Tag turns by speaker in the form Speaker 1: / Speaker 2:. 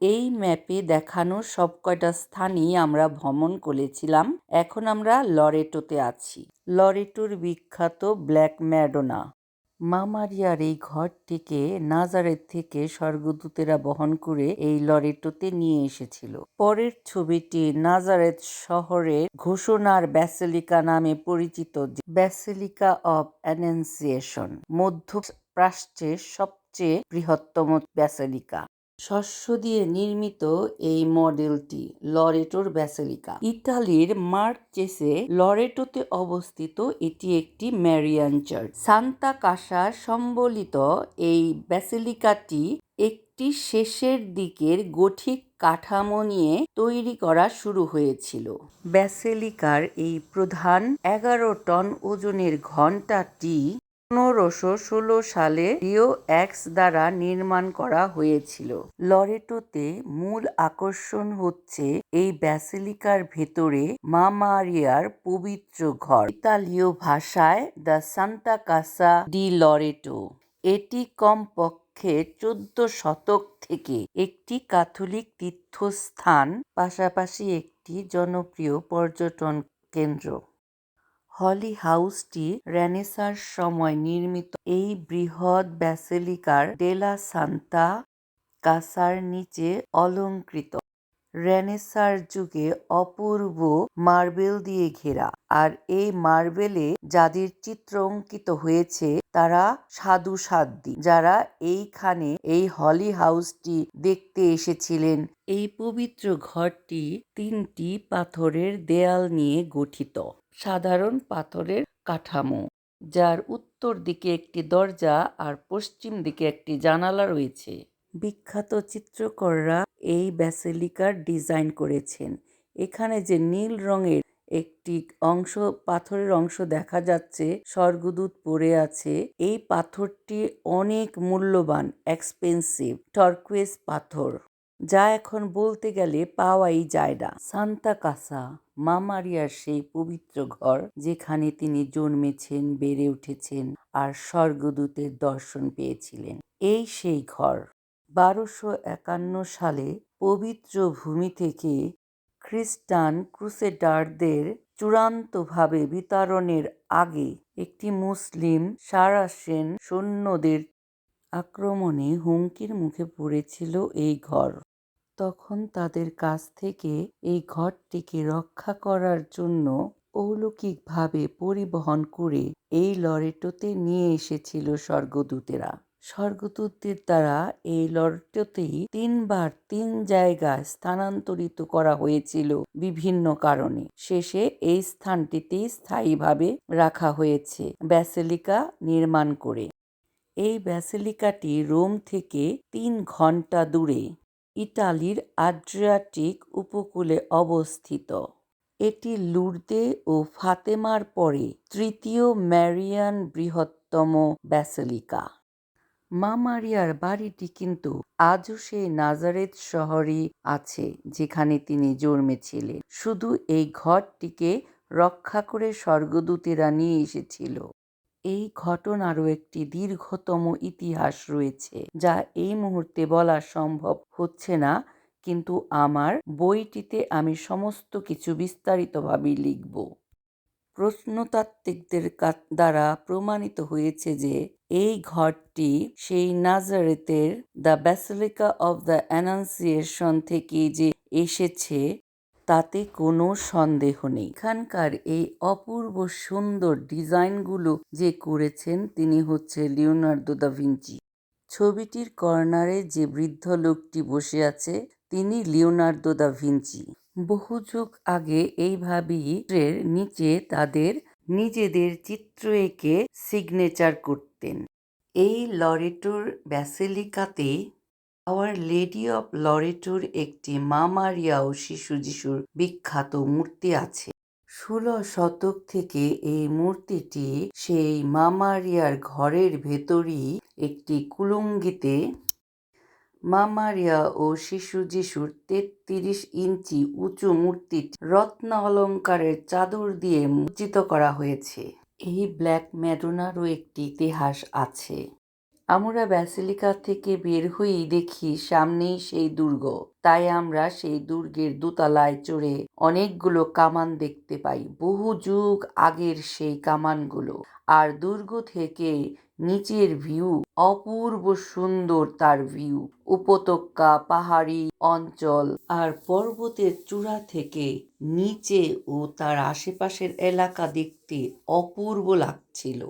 Speaker 1: এই ম্যাপে দেখানো সবকয়টা স্থানই আমরা ভ্রমণ করেছিলাম। এখন আমরা লরেটোতে আছি। লরেটোর বিখ্যাত ব্ল্যাক ম্যাডোনা। মামারিয়ার এই ঘরটিকে নাজারেত থেকে স্বর্গদূতেরা বহন করে এই লরেটোতে নিয়ে এসেছিল। পরের ছবিটি নাজারেত শহরের ঘোষণার ব্যাসিলিকা নামে পরিচিত ব্যাসিলিকা অব অ্যানেন্সিয়েশন মধ্য প্রাচ্যের সবচেয়ে বৃহত্তম ব্যাসিলিকা। শস্য দিয়ে নির্মিত এই মডেলটি লরেটোর ব্যাসেলিকা। ইতালির মার্চেসে লরেটোতে অবস্থিত এটি একটি ম্যারিয়ান চার্চ। সান্তা কাসা সম্বলিত এই ব্যাসেলিকাটি একটি শেষের দিকের গঠিক কাঠামো নিয়ে তৈরি করা শুরু হয়েছিল। ব্যাসেলিকার এই প্রধান এগারো টন ওজনের ঘণ্টাটি পনেরোশো ষোলো সালে রিও এক্স দ্বারা নির্মাণ করা হয়েছিল। লরেটোতে মূল আকর্ষণ হচ্ছে এই ব্যাসিলিকার ভেতরে মা মারিয়ার পবিত্র ঘর। ইতালীয় ভাষায় the Santa Casa di Loreto এটি কমপক্ষে চোদ্দ শতক থেকে একটি ক্যাথলিক তীর্থস্থান, পাশাপাশি একটি জনপ্রিয় পর্যটন কেন্দ্র। হলি হাউসটি রেনেসার সময় নির্মিত। এই বৃহৎ ব্যাসেলিকার ডেলা সান্তা কাসার নিচে অলংকৃত রেনেসাঁর যুগে অপূর্ব মার্বেল দিয়ে ঘেরা। আর এই মার্বেলে যাদের চিত্র অঙ্কিত হয়েছে, তারা সাধু সাধ্বী, যারা এইখানে এই হলি হাউসটি দেখতে এসেছিলেন। এই পবিত্র ঘরটি তিনটি পাথরের দেয়াল নিয়ে গঠিত। সাধারণ পাথরের কাঠামো, যার উত্তর দিকে একটি দরজা আর পশ্চিম দিকে একটি জানালা রয়েছে। বিখ্যাত চিত্রকররা এই ব্যাসেলিকার ডিজাইন করেছেন। এখানে যে নীল রঙের একটি অংশ, পাথরের অংশ দেখা যাচ্ছে, স্বর্গদূত পড়ে আছে। এই পাথরটি অনেক মূল্যবান এক্সপেন্সিভ টর্কুয়েস পাথর, যা এখন বলতে গেলে পাওয়াই যায় না। সান্তা কাসা, মা মারিয়ার সেই পবিত্র ঘর, যেখানে তিনি জন্মেছেন, বেড়ে উঠেছেন আর স্বর্গদূতের দর্শন পেয়েছিলেন। এই সেই ঘর। বারোশো একান্ন সালে পবিত্র ভূমি থেকে খ্রিস্টান ক্রুসেডারদের চূড়ান্তভাবে বিতরণের আগে একটি মুসলিম সারাসেন সৈন্যদের আক্রমণে হুমকির মুখে পড়েছিল এই ঘর। তখন তাদের কাছ থেকে এই ঘরটিকে রক্ষা করার জন্য অলৌকিকভাবে পরিবহন করে এই লরেটোতে নিয়ে এসেছিল স্বর্গদূতেরা। স্বর্গদূতদের দ্বারা এই লরেটোতেই তিনবার তিন জায়গায় স্থানান্তরিত করা হয়েছিল বিভিন্ন কারণে। শেষে এই স্থানটিতেই স্থায়ীভাবে রাখা হয়েছে ব্যাসিলিকা নির্মাণ করে। এই ব্যাসিলিকাটি রোম থেকে তিন ঘণ্টা দূরে, ইটালির আড্রিয়াটিক উপকূলে অবস্থিত। এটি লুর্দে ও ফাতেমার পরে তৃতীয় ম্যারিয়ান বৃহত্তম ব্যাসিলিকা। মা মারিয়ার বাড়িটি কিন্তু আজও সেই নাজারেত শহরই আছে, যেখানে তিনি জন্মেছিলেন। শুধু এই ঘরটিকে রক্ষা করে স্বর্গদূতেরা নিয়ে এসেছিল। এই ঘটনারও একটি দীর্ঘতম ইতিহাস রয়েছে, যা এই মুহূর্তে বলা সম্ভব হচ্ছে না, কিন্তু আমার বইটিতে আমি সমস্ত কিছু বিস্তারিতভাবে লিখব। প্রত্নতাত্ত্বিকদের দ্বারা প্রমাণিত হয়েছে যে এই ঘরটি সেই নাজারেতের the basilica of the annunciation থেকে যে এসেছে, তাতে কোনো সন্দেহ নেই। এখানকার এই অপূর্ব সুন্দর ডিজাইনগুলো যে করেছেন, তিনি হচ্ছে লিওনার্দো দা ভিঞ্চি। ছবিটির কর্নারে যে বৃদ্ধ লোকটি বসে আছে, তিনি লিওনার্দো দা ভিঞ্চি। বহু যুগ আগে এইভাবেই এর নিচে তাদের নিজেদের চিত্র এঁকে সিগনেচার করতেন। এই লরেটোর ব্যাসিলিকাতে আওয়ার লেডি অফ লরেটোর একটি মা মারিয়া ও শিশু যিশুর বিখ্যাত মূর্তি আছে। ষোলো শতক থেকে এই মূর্তিটি সেই মামারিয়ার ঘরের ভেতরই একটি কুলুঙ্গিতে মা মারিয়া ও শিশু যিশুর তেত্রিশ ইঞ্চি উঁচু মূর্তিটি রত্ন অলঙ্কারের চাদর দিয়ে মুজ্জিত করা হয়েছে। এই ব্ল্যাক ম্যাডোনারও একটি ইতিহাস আছে। আমরা ব্যাসিলিকা থেকে বের হয়েই দেখি সামনেই সেই দুর্গ। তাই আমরা সেই দুর্গের দোতলায় চড়ে অনেকগুলো কামান দেখতে পাই। বহু যুগ আগের সেই কামানগুলো। আর দুর্গ থেকে নিচের ভিউ, অপূর্ব সুন্দর তার ভিউ। উপত্যকা, পাহাড়ি অঞ্চল আর পর্বতের চূড়া থেকে নিচে ও তার আশেপাশের এলাকা দেখতে অপূর্ব লাগছিল।